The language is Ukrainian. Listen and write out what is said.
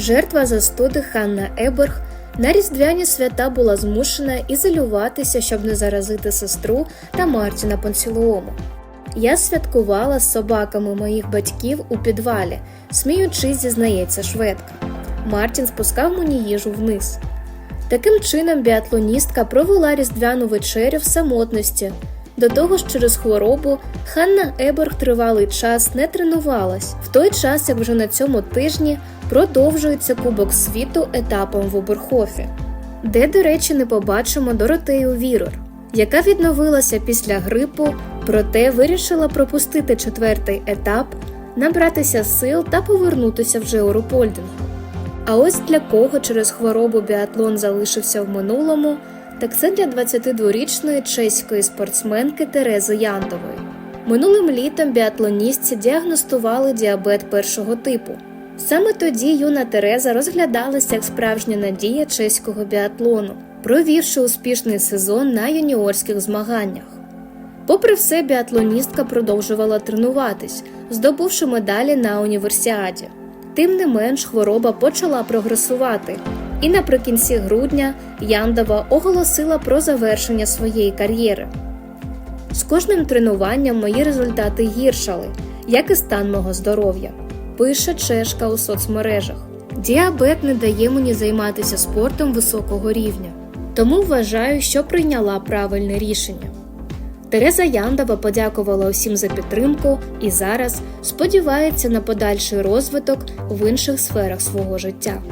Жертва застуди Ханна Еберг на різдвяні свята була змушена ізолюватися, щоб не заразити сестру та Мартіна Понсілуому. Я святкувала з собаками моїх батьків у підвалі, сміючись, зізнається шведка. Мартін спускав мені їжу вниз. Таким чином, біатлоністка провела різдвяну вечерю в самотності. До того ж, через хворобу Ханна Еберг тривалий час не тренувалась, в той час, як вже на цьому тижні продовжується Кубок світу етапом в Оберхофі, де, до речі, не побачимо Доротею Вірор, яка відновилася після грипу, проте вирішила пропустити четвертий етап, набратися сил та повернутися вже у Рупольдингу. А ось для кого через хворобу біатлон залишився в минулому, так це для 22-річної чеської спортсменки Терези Яндової. Минулим літом біатлоністці діагностували діабет першого типу. Саме тоді юна Тереза розглядалася як справжня надія чеського біатлону, провівши успішний сезон на юніорських змаганнях. Попри все, біатлоністка продовжувала тренуватись, здобувши медалі на універсіаді. Тим не менш, хвороба почала прогресувати, і наприкінці грудня Яндова оголосила про завершення своєї кар'єри. З кожним тренуванням мої результати гіршали, як і стан мого здоров'я, пише Чешка у соцмережах. Діабет не дає мені займатися спортом високого рівня, тому вважаю, що прийняла правильне рішення. Тереза Яндова подякувала усім за підтримку і зараз сподівається на подальший розвиток в інших сферах свого життя.